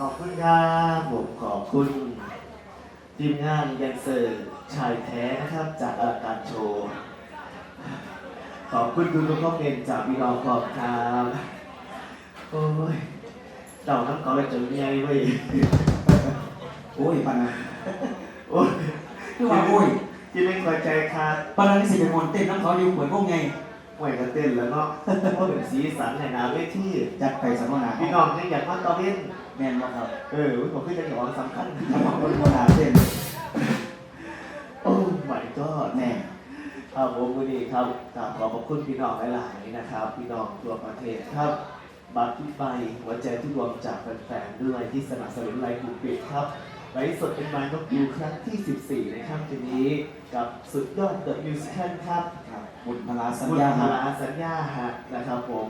ขอบคุณครับผมขอบคุณทีมงานแดนเซอร์ชายแท้นะครับจากอลังการโชว์ขอบคุณทุกทุกๆคอมเมนต์จากพี่น้องขอบครับโอ้ยเจ้าน้ำเกาเลยเจอเมียเว้ยโอ้ยปานนั้นโอ้ยคือว่าโอ้ยที่ไม่คอยใจขาดปานนั้นนี่สิเป็นมอนเต้นน้ำเขาอยู่เหมือนพวกไง ห่วยกันเต้นแล้วเนาะเพราะเป็นสีสันในหนาเวทีจัดไปสัมมนาพี่น้องยังอยากมาตอนเล่นแม่นบ่ครับเออผมคือจะหยองสำคัญน้ำเขาเป็นมนาเต้นโอ้ my god แน่ครับผมวันนี้ครับกราบขอบพระคุณพี่น้องหลายๆนะครับ พี่น้องทั่วประเทศครับบัตรทุกใบหัวใจทุกดวงจากแฟนๆด้วยที่สนับสนุนไลฟ์บุปิดครับ ไลฟ์สดเป็นมานกยูครั้งที่ 14 ในค่ำคืนนี้กับสุดยอดเดอะมิวสิคัลครับครับบุญพลาสัญบุญญาพลาสัญญาฮะนะครับผม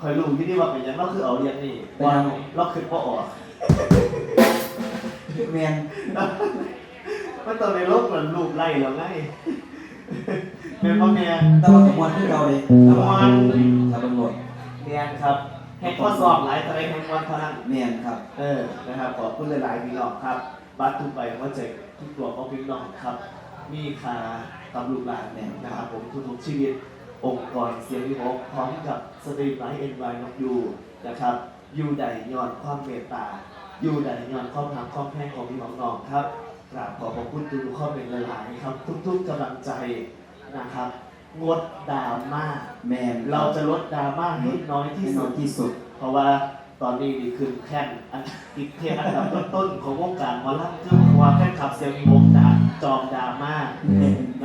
คอยรู้ที่นี่ว่าเป็นยังเราคือเอาเรียงนี่ว่าเราคือพ่อออกแม่นมันตอนในโลกเหมือนลูกไล่เราไงเป็นพ่อแม่แต่ว่าขมวนที่เราเลยขมวนครับตำรวจเรียนครับ ให้ข้อสอบหลายอะไรแห่งวันเท่านั้นแม่นครับ เออ นะครับขอบคุณหลายๆพี่น้องครับ บัตรทุกใบว่าใจทุกตัวของพี่น้องครับ มีค่าตำลูกหลานเนี่ยนะครับผมทุกๆชีวิต องค์กรเสียงวิหกพร้อมกับสตรีทไลท์เอ็นไวน์นกยูนะครับยูใดย้อนความเมตตายูใดย้อนความหักความแพงของพี่น้องๆครับกราบขอบพระคุณทุกๆข้อเป็นหลายๆครับ ทุกๆกำลังใจนะครับ งดดราม่าแม่นเราจะลดดราม่าให้น้อยที่ที่สุสุดดที่สุด เพราะว่าตอนนี้นี่คือแค่นอันติดเทปอันดับต้นๆของวงการหมอลำคือว่าแค่ขับเซลล์มีวงการจอมดราม่า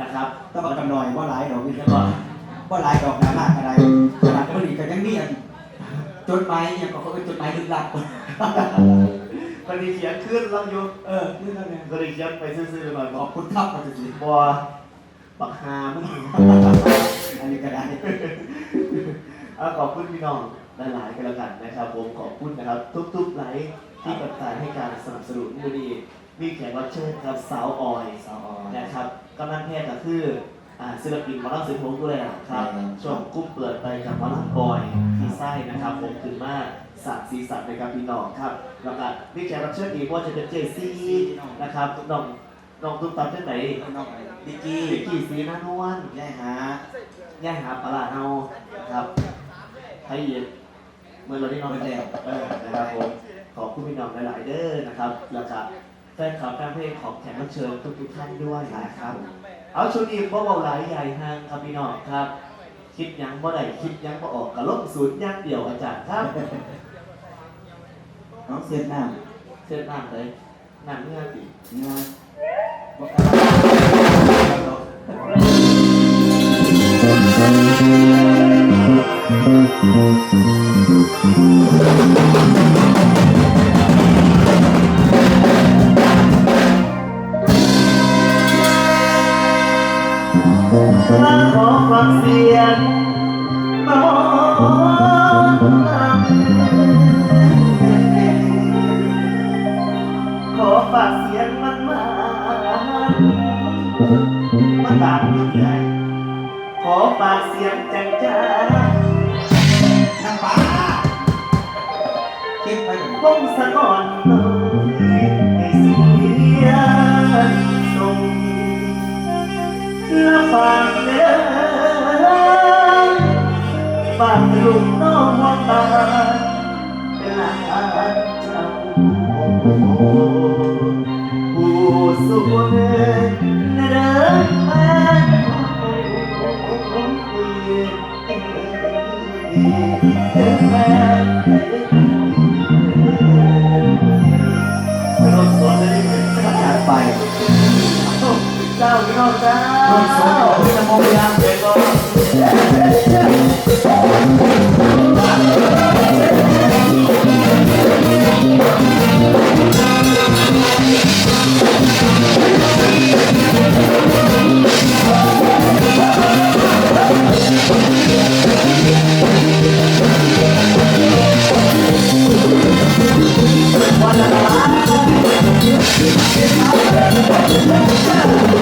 นะครับแต่ว่ากันหน่อยว่าหลายดอกนี่แล้วก็ว่าหลายดอกหนาหนักอะไรขนาดคนอีกก็ยังมีอันจดหมายเนี่ยก็เขาเป็นจดหมายลึกลับมันมีเขียนขึ้นแล้วอยู่เออนี่นั่นเองก็เลยเขียนไปซื่อๆหน่อยบขออกบคุณครับมาสิบัว ปักฮามึงอันนี้ก็ได้เอาขอบคุณพี่น้องหลายๆกันแล้วกันนะครับ ผมขอบคุณนะครับ ทุกๆไลฟ์ที่กดตายให้การสนับสนุนมือดีมีแขกรับเชิญครับสาวออยสาวออยนะครับกำนันแพทย์ก็คืออ่าศิลปินหมอลำสิบหกด้วยครับอืมช่วงกุ้มเปิดไปกับหมอลำบอยที่ไส้นะครับผมคือมาสักสีสันในกับพี่น้องครับแล้วก็มีแขกรับเชิญอีกว่าจะเป็นเจซี่นะครับน้องน้องตุ๊กตาเจ้าไหนน้อง ดิกกี้วิกกี้สีหน้านวลย่ายหาย่าหาปลาร้าเฮานะครับไทยเย็นเมื่อเราได้นอนแล้วเออนะครับผมขอบคุณพี่น้องหลายๆเด้อนะครับ แล้วก็แฟนคลับแฟนเพลงของแขกรับเชิญทุกๆท่านด้วยนะครับ เอาชุดนี้บ่เบาหลายใหญ่ห้างครับพี่น้องครับ คิดหยังบ่ได้คิดหยังบ่ออกกะลบศูนย์อย่างเดียวอาจารย์ครับน้องเสียดน้เชิญนั่งเลยนั่งเมื่อติำงานบอก มาขอฟังเสียงหมอลำขอฝากเสียงมันมาางอยู่ใหญ่ขอฝากเสียงจังจ้าน้ำปลาเก็บไปแบบคงสะก่อนเลยให้เสียงส่งและฝากเนื้อฝากลูกน้องว่าตา Thank you.